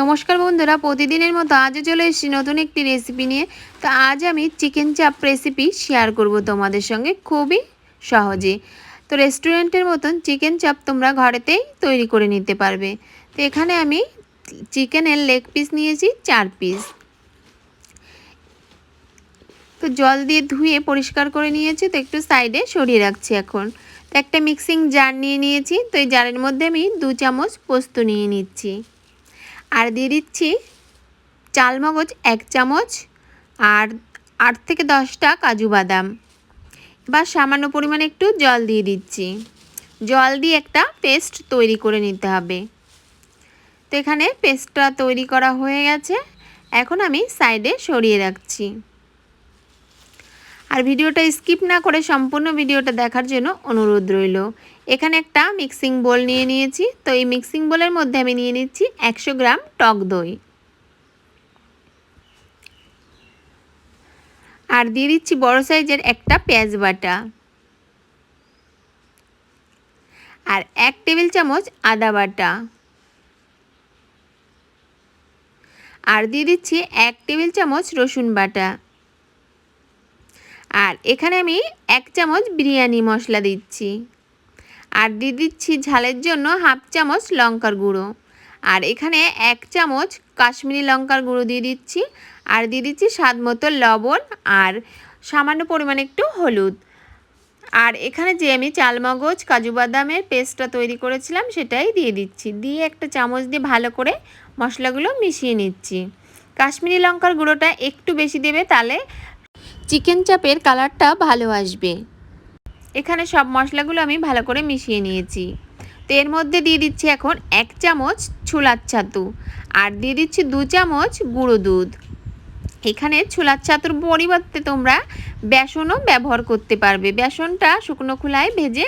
নমস্কার বন্ধুরা, প্রতিদিনের মতো আজও চলে এসেছি নতুন একটি রেসিপি নিয়ে। তো আজ আমি চিকেন চাপ রেসিপি শেয়ার করব তোমাদের সঙ্গে খুবই সহজে। তো রেস্টুরেন্টের মতন চিকেন চাপ তোমরা ঘরেতেই তৈরি করে নিতে পারবে। তো এখানে আমি চিকেনের লেগ পিস নিয়েছি, চার পিস তো জল দিয়ে ধুয়ে পরিষ্কার করে নিয়েছি, তো একটু সাইডে সরিয়ে রাখছি এখন। তো একটা মিক্সিং জার নিয়ে নিয়েছি, তো এই জারের মধ্যে আমি দু চামচ পোস্ত নিয়ে নিচ্ছি। আর দিয়ে দিচ্ছি চালমগজ এক চামচ আর আট থেকে দশটা কাজু বাদাম। বা সামান্য পরিমাণে একটু জল দিয়ে দিচ্ছি। জল দিয়ে একটা পেস্ট তৈরি করে নিতে হবে। তো এখানে পেস্টটা তৈরি করা হয়ে গেছে। এখন আমি সাইডে সরিয়ে রাখছি। আর ভিডিওটা স্কিপ না করে সম্পূর্ণ ভিডিওটা দেখার জন্য অনুরোধ রইল। এখানে একটা মিক্সিং বোল নিয়ে নিয়েছি। তো এই মিক্সিং বোলের মধ্যে আমি নিয়ে নিচ্ছি একশো গ্রাম টক দই। আর দিয়ে দিচ্ছি বড় সাইজের একটা পেঁয়াজ বাটা। আর এক টেবিল চামচ আদা বাটা। আর দিয়ে দিচ্ছি এক টেবিল চামচ রসুন বাটা। আর এখানে আমি এক চামচ বিরিয়ানি মশলা দিচ্ছি। আর দিয়ে দিচ্ছি ঝালের জন্য হাফ চামচ লঙ্কার গুঁড়ো। আর এখানে এক চামচ কাশ্মীরি লঙ্কার গুঁড়ো দিয়ে দিচ্ছি। আর দিয়ে দিচ্ছি স্বাদ মতো লবণ আর সামান্য পরিমাণে একটু হলুদ। আর এখানে যে আমি চালমগজ, কাজু বাদামের পেস্টটা তৈরি করেছিলাম সেটাই দিয়ে দিচ্ছি। দিয়ে একটা চামচ দিয়ে ভালো করে মশলাগুলো মিশিয়ে নিচ্ছি। কাশ্মীরি লঙ্কার গুঁড়োটা একটু বেশি দেবে তাহলে চিকেন চাপের কালারটা ভালো আসবে। এখানে সব মশলাগুলো আমি ভালো করে মিশিয়ে নিয়েছি। তো এর মধ্যে দিয়ে দিচ্ছি এখন এক চামচ ছোলার ছাতু আর দিয়ে দিচ্ছি দু চামচ গুঁড়ো দুধ। এখানে ছোলার ছাতুর পরিবর্তে তোমরা বেসনও ব্যবহার করতে পারবে। বেসনটা শুকনো খোলায় ভেজে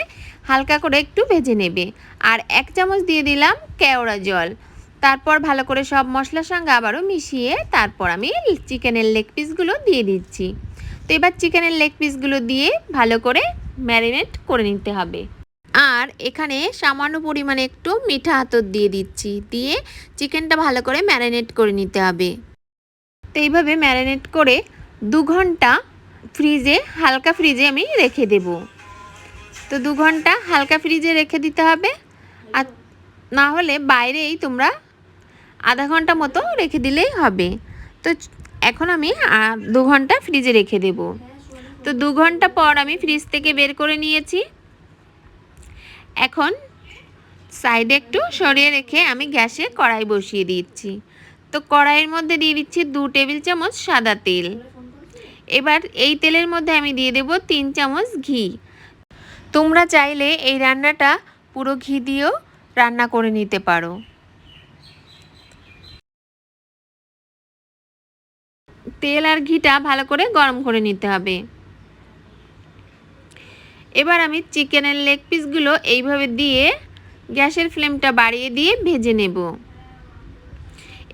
হালকা করে একটু ভেজে নেবে। আর এক চামচ দিয়ে দিলাম কেওড়া জল। তারপর ভালো করে সব মশলার সঙ্গে আবারও মিশিয়ে তারপর আমি চিকেনের লেগ পিসগুলো দিয়ে দিচ্ছি। তো এবার চিকেনের লেগ পিসগুলো দিয়ে ভালো করে ম্যারিনেট করে নিতে হবে। আর এখানে সামান্য পরিমাণে একটু মিঠা আতর দিয়ে দিচ্ছি, দিয়ে চিকেনটা ভালো করে ম্যারিনেট করে নিতে হবে। তো এইভাবে ম্যারিনেট করে দু ঘণ্টা ফ্রিজে, হালকা ফ্রিজে আমি রেখে দেব। তো দু ঘণ্টা হালকা ফ্রিজে রেখে দিতে হবে। আর না হলে বাইরেই তোমরা আধা ঘণ্টা মতো রেখে দিলেই হবে। তো এখন আমি দু ঘণ্টা ফ্রিজে রেখে দেব। তো দু ঘণ্টা পর আমি ফ্রিজ থেকে বের করে নিয়েছি। এখন সাইডে একটু সরিয়ে রেখে আমি গ্যাসে কড়াই বসিয়ে দিচ্ছি। তো কড়াইয়ের মধ্যে দিয়ে দিচ্ছি দু টেবিল চামচ সাদা তেল। এবার এই তেলের মধ্যে আমি দিয়ে দেব তিন চামচ ঘি। তোমরা চাইলে এই রান্নাটা পুরো ঘি দিয়েও রান্না করে নিতে পারো। তেল আর ঘিটা ভালো করে গরম করে নিতে হবে। এবার আমি চিকেনের লেগ পিসগুলো এইভাবে দিয়ে গ্যাসের ফ্লেমটা বাড়িয়ে দিয়ে ভেজে নেব।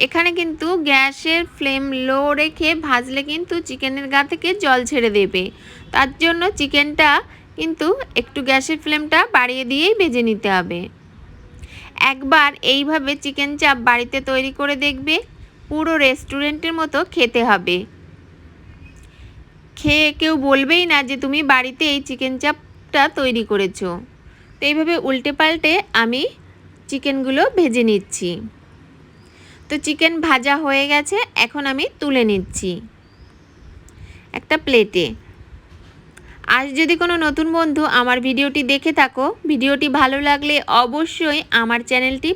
এখানে কিন্তু গ্যাসের ফ্লেম লো রেখে ভাজলে কিন্তু চিকেনের গা থেকে জল ছেড়ে দেবে। তার জন্য চিকেনটা কিন্তু একটু গ্যাসের ফ্লেমটা বাড়িয়ে দিয়েই ভেজে নিতে হবে। একবার এইভাবে চিকেন চাপ বাড়িতে তৈরি করে দেখবে, পুরো রেস্টুরেন্টের মতো খেতে হবে। খেয়ে কেউ বলবেই না যে তুমি বাড়িতে এই চিকেন চাপটা তৈরি করেছ। তো এইভাবে উল্টে পাল্টে আমি চিকেনগুলো ভেজে নিচ্ছি। তো চিকেন ভাজা হয়ে গেছে, এখন আমি তুলে নিচ্ছি একটা প্লেটে। আজ যদি কোনো নতুন বন্ধু আমার ভিডিওটি দেখে থাকো, ভিডিওটি ভালো লাগলে অবশ্যই আমার চ্যানেলটি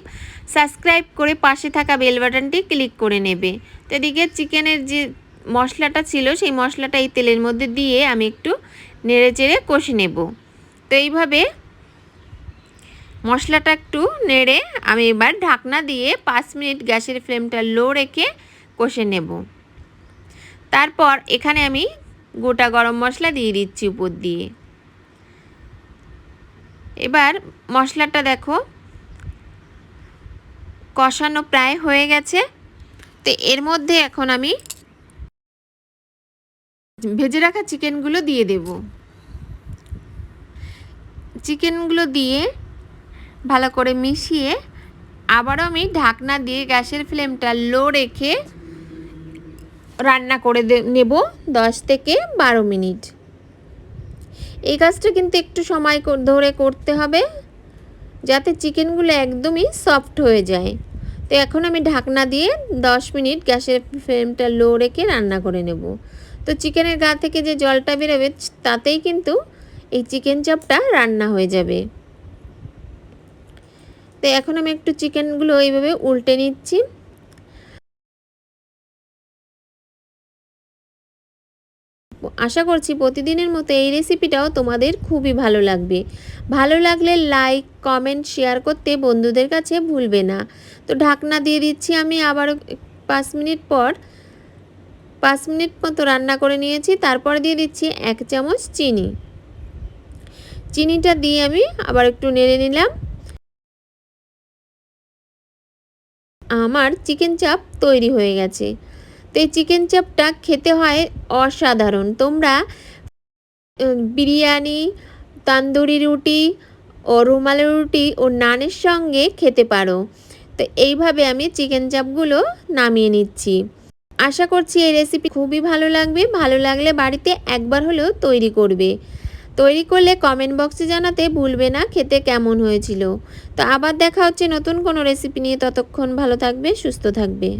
সাবস্ক্রাইব করে পাশে থাকা বেল বাটনটি ক্লিক করে নেবে। তো এদিকে চিকেনের যে মশলাটা ছিল, সেই মশলাটা এই তেলের মধ্যে দিয়ে আমি একটু নেড়ে চেড়ে কষে নেব। তো এইভাবে মশলাটা একটু নেড়ে আমি এবার ঢাকনা দিয়ে পাঁচ মিনিট গ্যাসের ফ্লেমটা লো রেখে কষে নেব। তারপর এখানে আমি গোটা গরম মশলা দিয়ে দিচ্ছি উপর দিয়ে। এবার মশলাটা দেখো কষানো প্রায় হয়ে গেছে। তো এর মধ্যে এখন আমি ভেজে রাখা চিকেনগুলো দিয়ে দেব। চিকেনগুলো দিয়ে ভালো করে মিশিয়ে আবারও আমি ঢাকনা দিয়ে গ্যাসের ফ্লেমটা লো রেখে রান্না করে নেব দশ থেকে বারো মিনিট। এই কাজটা কিন্তু একটু সময় ধরে করতে হবে যাতে চিকেনগুলো একদমই সফট হয়ে যায়। তো এখন আমি ঢাকনা দিয়ে দশ মিনিট গ্যাসের ফ্লেমটা লো রেখে রান্না করে নেব। তো চিকেনের গা থেকে যে জলটা বেরোবে তাতেই কিন্তু এই চিকেন চাপটা রান্না হয়ে যাবে। তো এখন আমি একটু চিকেনগুলো এইভাবে উল্টে নিচ্ছি। আশা করছি প্রতিদিনের মতো এই রেসিপিটাও তোমাদের খুবই ভালো লাগবে। ভালো লাগলে লাইক কমেন্ট শেয়ার করতে বন্ধুদের কাছে ভুলবে না। তো ঢাকনা দিয়ে দিচ্ছি আমি আবারও পাঁচ মিনিট পর। পাঁচ মিনিট মতো রান্না করে নিয়েছি, তারপর দিয়ে দিচ্ছি এক চামচ চিনি। চিনিটা দিয়ে আমি আবার একটু নেড়ে নিলাম। আমার চিকেন চাপ তৈরি হয়ে গেছে। তো এই চিকেন চাপটা খেতে হয় অসাধারণ। তোমরা বিরিয়ানি, তান্দুরি রুটি ও রুমালি রুটি ও নানের সঙ্গে খেতে পারো। তো এইভাবে আমি চিকেন চাপগুলো নামিয়ে নিচ্ছি। আশা করছি এই রেসিপি খুবই ভালো লাগবে। ভালো লাগলে বাড়িতে একবার হলেও তৈরি করবে। তৈরি করলে কমেন্ট বক্সে জানাতে ভুলবে না, খেতে কেমন হয়েছিল। তো আবার দেখা হচ্ছে নতুন কোনো রেসিপি নিয়ে, ততক্ষণ ভালো থাকবে, সুস্থ থাকবে।